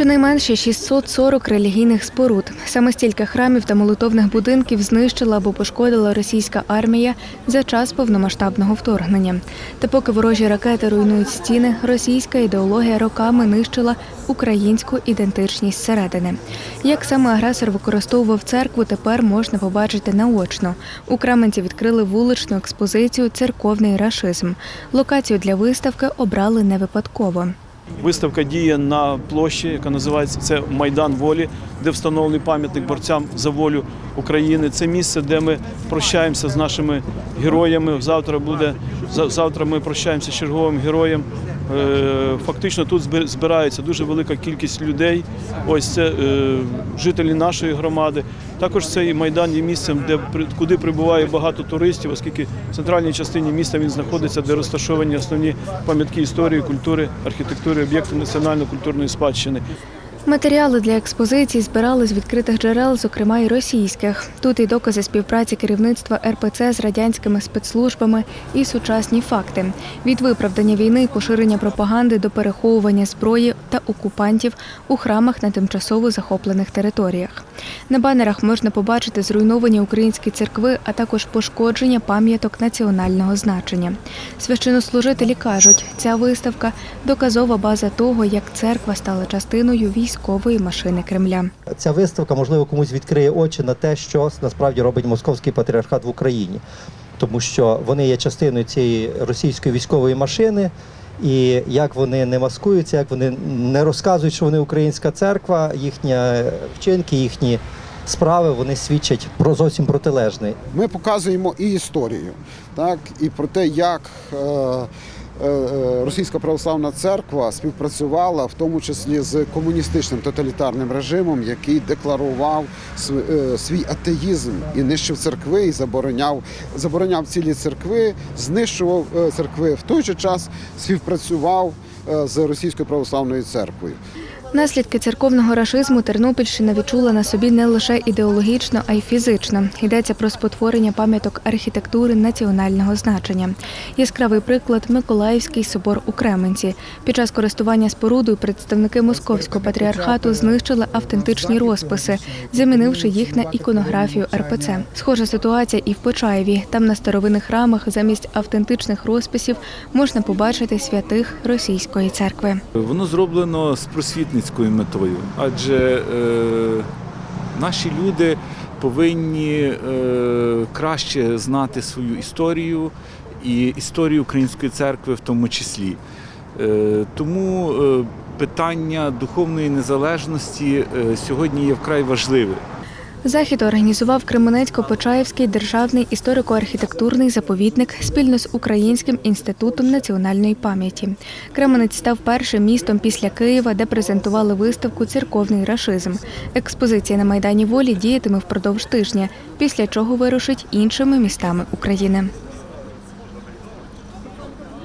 Щонайменше 640 релігійних споруд. Саме стільки храмів та молитовних будинків знищила або пошкодила російська армія за час повномасштабного вторгнення. Та поки ворожі ракети руйнують стіни, російська ідеологія роками нищила українську ідентичність зсередини. Як саме агресор використовував церкву, тепер можна побачити наочно. У Кременці відкрили вуличну експозицію Церковний рашизм. Локацію для виставки обрали не випадково. Виставка діє на площі, яка називається це Майдан Волі, де встановлений пам'ятник борцям за волю України. Це місце, де ми прощаємося з нашими героями. Завтра буде завтра. Ми прощаємося з черговим героєм. Е, Фактично тут збир- збирається дуже велика кількість людей. Ось це е, жителі нашої громади. Також цей майдан є місцем, де куди прибуває багато туристів, оскільки в центральній частині міста він знаходиться, де розташовані основні пам'ятки історії, культури, архітектури, об'єкти національно-культурної спадщини. Матеріали для експозиції збирали з відкритих джерел, зокрема й російських. Тут і докази співпраці керівництва РПЦ з радянськими спецслужбами і сучасні факти від виправдання війни, поширення пропаганди до переховування зброї та окупантів у храмах на тимчасово захоплених територіях. На банерах можна побачити зруйновані українські церкви, а також пошкодження пам'яток національного значення. Священнослужителі кажуть, ця виставка доказова база того, як церква стала частиною військової машини Кремля. Ця виставка, можливо, комусь відкриє очі на те, що насправді робить московський патріархат в Україні, тому що вони є частиною цієї російської військової машини. І як вони не маскуються, як вони не розказують, що вони українська церква, їхні вчинки, їхні справи вони свідчать про зовсім протилежне. Ми показуємо і історію, так і про те, як е, Російська православна церква співпрацювала, в тому числі з комуністичним тоталітарним режимом, який декларував е, свій атеїзм і нищив церкви, і забороняв, забороняв цілі церкви, знищував е, церкви. В той же час співпрацював е, з Російською православною церквою. Наслідки церковного рашизму Тернопільщина відчула на собі не лише ідеологічно, а й фізично. Йдеться про спотворення пам'яток архітектури національного значення. Яскравий приклад Миколаївський собор у Кременці. Під час користування спорудою представники московського патріархату знищили автентичні розписи, замінивши їх на іконографію РПЦ. Схожа ситуація і в Почаєві. Там на старовинних храмах замість автентичних розписів можна побачити святих російської церкви. Воно зроблено з просвітницькою метою, адже е, наші люди повинні е, краще знати свою історію і історію української церкви в тому числі. Е, тому питання духовної незалежності сьогодні є вкрай важливе. Захід організував Кременецько-Почаївський державний історико-архітектурний заповідник спільно з Українським інститутом національної пам'яті. Кременець став першим містом після Києва, де презентували виставку Церковний рашизм. Експозиція на Майдані Волі діятиме впродовж тижня, після чого вирушить іншими містами України.